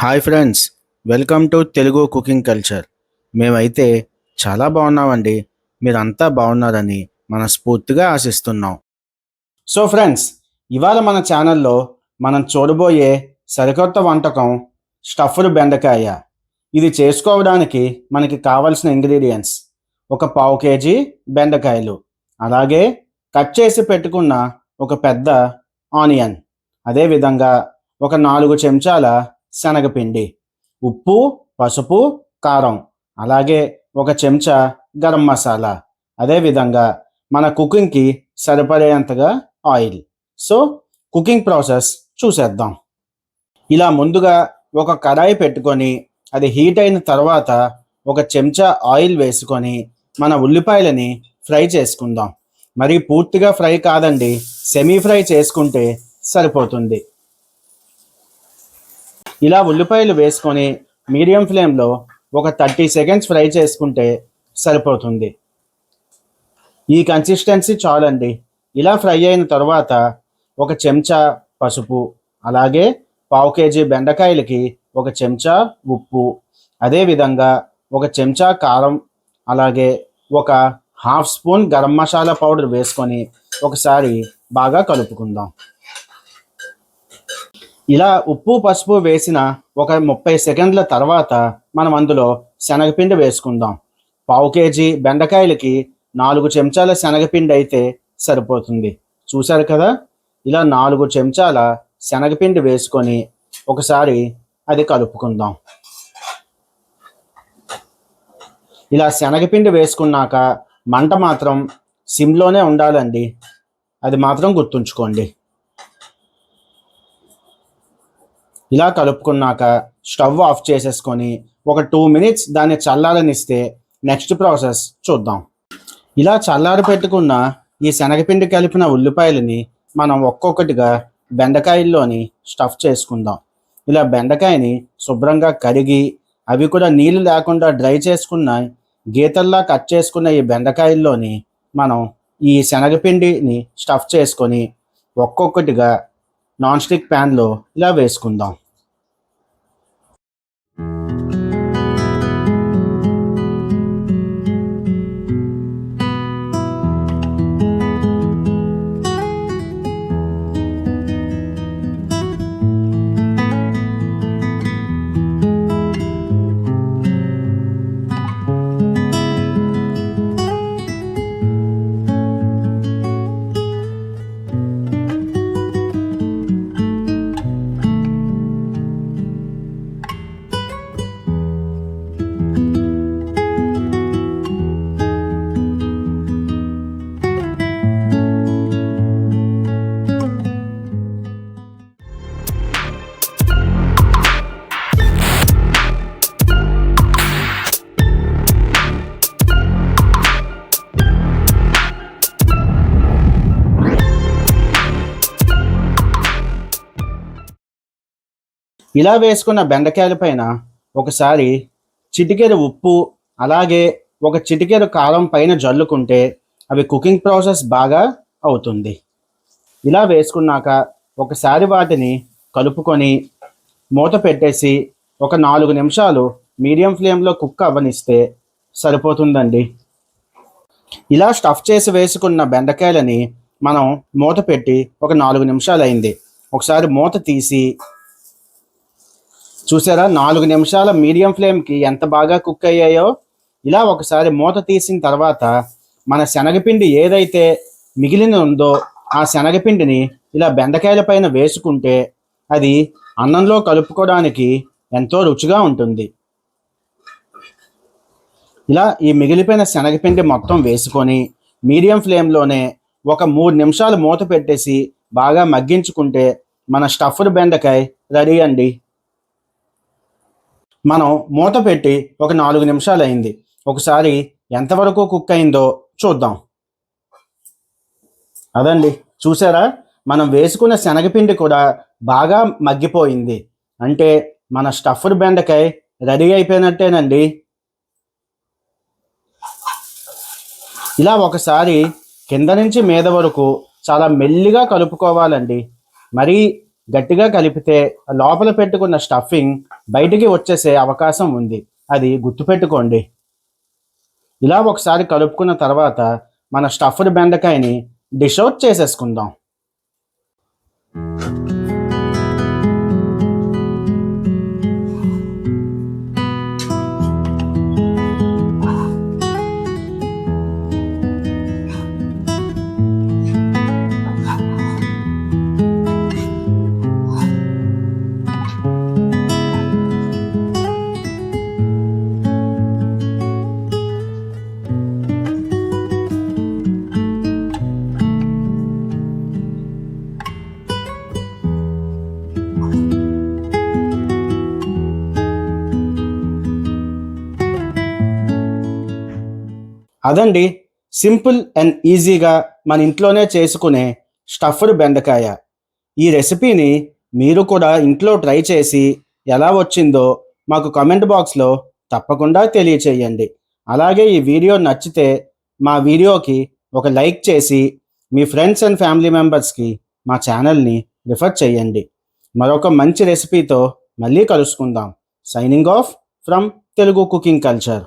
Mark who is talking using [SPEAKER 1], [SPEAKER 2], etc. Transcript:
[SPEAKER 1] Hi friends welcome to Telugu cooking culture. మేమైతే చాలా బాగున్నామండి. మీరంతా బాగున్నారని మనస్ఫూర్తిగా ఆశిస్తున్నాం. సో ఫ్రెండ్స్ ఇవాళ మన ఛానల్లో మనం చూడబోయే సరికొత్త వంటకం స్టఫ్డ్ బెండకాయ. ఇది చేసుకోవడానికి మనకి కావలసిన ఇంగ్రీడియంట్స్ ఒక పావు కేజీ బెండకాయలు అలాగే కట్ చేసి పెట్టుకున్న ఒక పెద్ద ఆనియన్ అదేవిధంగా ఒక నాలుగు చెంచాల శనగపిండి ఉప్పు పసుపు కారం అలాగే ఒక చెంచా గరం మసాలా. అదేవిధంగా మన కుకింగ్కి సరిపడేంతగా ఆయిల్. సో కుకింగ్ ప్రాసెస్ చూసేద్దాం. ఇలా ముందుగా ఒక కడాయి పెట్టుకొని అది హీట్ అయిన తర్వాత ఒక చెంచా ఆయిల్ వేసుకొని మన ఉల్లిపాయలని ఫ్రై చేసుకుందాం. మరి పూర్తిగా ఫ్రై కాదండి సెమీ ఫ్రై చేసుకుంటే సరిపోతుంది. ఇలా ఉల్లిపాయలు వేసుకొని మీడియం ఫ్లేమ్లో ఒక థర్టీ సెకండ్స్ ఫ్రై చేసుకుంటే సరిపోతుంది. ఈ కన్సిస్టెన్సీ చాలండి. ఇలా ఫ్రై అయిన తర్వాత ఒక చెంచా పసుపు అలాగే పావు కేజీ బెండకాయలకి ఒక చెంచా ఉప్పు అదేవిధంగా ఒక చెంచా కారం అలాగే ఒక half spoon garam masala powder వేసుకొని ఒకసారి బాగా కలుపుకుందాం. ఇలా ఉప్పు పసుపు వేసిన ఒక ముప్పై సెకండ్ల తర్వాత మనం అందులో శనగపిండి వేసుకుందాం. పావు కేజీ బెండకాయలకి నాలుగు చెంచాల శనగపిండి అయితే సరిపోతుంది. చూశారు కదా? ఇలా నాలుగు చెంచాల శనగపిండి వేసుకొని ఒకసారి అది కలుపుకుందాం. ఇలా శనగపిండి వేసుకున్నాక మంట మాత్రం సిమ్లోనే ఉండాలండి. అది మాత్రం గుర్తుంచుకోండి. ఇలా కలుపుకున్నాక స్టవ్ ఆఫ్ చేసేసుకొని ఒక టూ మినిట్స్ దాన్ని చల్లారనిస్తే నెక్స్ట్ ప్రాసెస్ చూద్దాం. ఇలా చల్లారి పెట్టుకున్న ఈ శనగపిండి కలిపిన ఉల్లిపాయలని మనం ఒక్కొక్కటిగా బెండకాయల్లోని స్టఫ్ చేసుకుందాం. ఇలా బెండకాయని శుభ్రంగా కడిగి అవి కూడా నీళ్ళు లేకుండా డ్రై చేసుకున్న గీతల్లా కట్ చేసుకున్న ఈ బెండకాయల్లోని మనం ఈ శనగపిండిని స్టఫ్ చేసుకొని ఒక్కొక్కటిగా నాన్ స్టిక్ ప్యాన్లో ఇలా వేసుకుందాం. ఇలా వేసుకున్న బెండకాయల పైన ఒకసారి చిటికెడు ఉప్పు అలాగే ఒక చిటికెడు కారం పైన జల్లుకుంటే అవి కుకింగ్ ప్రాసెస్ బాగా అవుతుంది. ఇలా వేసుకున్నాక ఒకసారి వాటిని కలుపుకొని మూత పెట్టేసి ఒక నాలుగు నిమిషాలు మీడియం ఫ్లేమ్లో కుక్ అవ్వనిస్తే సరిపోతుందండి. ఇలా స్టఫ్ చేసి వేసుకున్న బెండకాయలని మనం మూత పెట్టి ఒక నాలుగు నిమిషాలు అయింది ఒకసారి మూత తీసి చూసారా? నాలుగు నిమిషాల మీడియం ఫ్లేమ్కి ఎంత బాగా కుక్ అయ్యాయో? ఇలా ఒకసారి మూత తీసిన తర్వాత మన శనగపిండి ఏదైతే మిగిలిన ఉందో ఆ శనగపిండిని ఇలా బెండకాయల పైన వేసుకుంటే అది అన్నంలో కలుపుకోవడానికి ఎంతో రుచిగా ఉంటుంది. ఇలా ఈ మిగిలిపోయిన శనగపిండి మొత్తం వేసుకొని మీడియం ఫ్లేమ్లోనే ఒక మూడు నిమిషాలు మూత పెట్టేసి బాగా మగ్గించుకుంటే మన స్టఫ్డ్ బెండకాయ రెడీ అండి. మనం మూత పెట్టి ఒక నాలుగు నిమిషాలు అయింది ఒకసారి ఎంతవరకు కుక్ అయిందో చూద్దాం. అదండి. చూసారా? మనం వేసుకున్న శనగపిండి కూడా బాగా మగ్గిపోయింది. అంటే మన స్టఫ్డ్ బెండకాయ రెడీ అయిపోయినట్టేనండి. ఇలా ఒకసారి కింద నుంచి మీద వరకు చాలా మెల్లిగా కలుపుకోవాలండి. మరీ గట్టిగా కలిపితే లోపల పెట్టుకున్న స్టఫింగ్ బయటికి వచ్చేసే అవకాశం ఉంది. అది గుర్తుపెట్టుకోండి ఇలా ఒకసారి కలుపుకున్న తర్వాత మన స్టఫ్డ్ బెండకాయని డిష్ అవుట్ చేసేసుకుందాం. అదండి సింపుల్ అండ్ ఈజీగా మన ఇంట్లోనే చేసుకునే స్టఫ్డ్ బెండకాయ. ఈ రెసిపీని మీరు కూడా ఇంట్లో ట్రై చేసి ఎలా వచ్చిందో మాకు కామెంట్ బాక్స్లో తప్పకుండా తెలియచేయండి. అలాగే ఈ వీడియో నచ్చితే మా వీడియోకి ఒక లైక్ చేసి మీ ఫ్రెండ్స్ అండ్ ఫ్యామిలీ మెంబర్స్కి మా ఛానల్ని రిఫర్ చేయండి. మరొక మంచి రెసిపీతో మళ్ళీ కలుసుకుందాం. Signing off from Telugu cooking culture.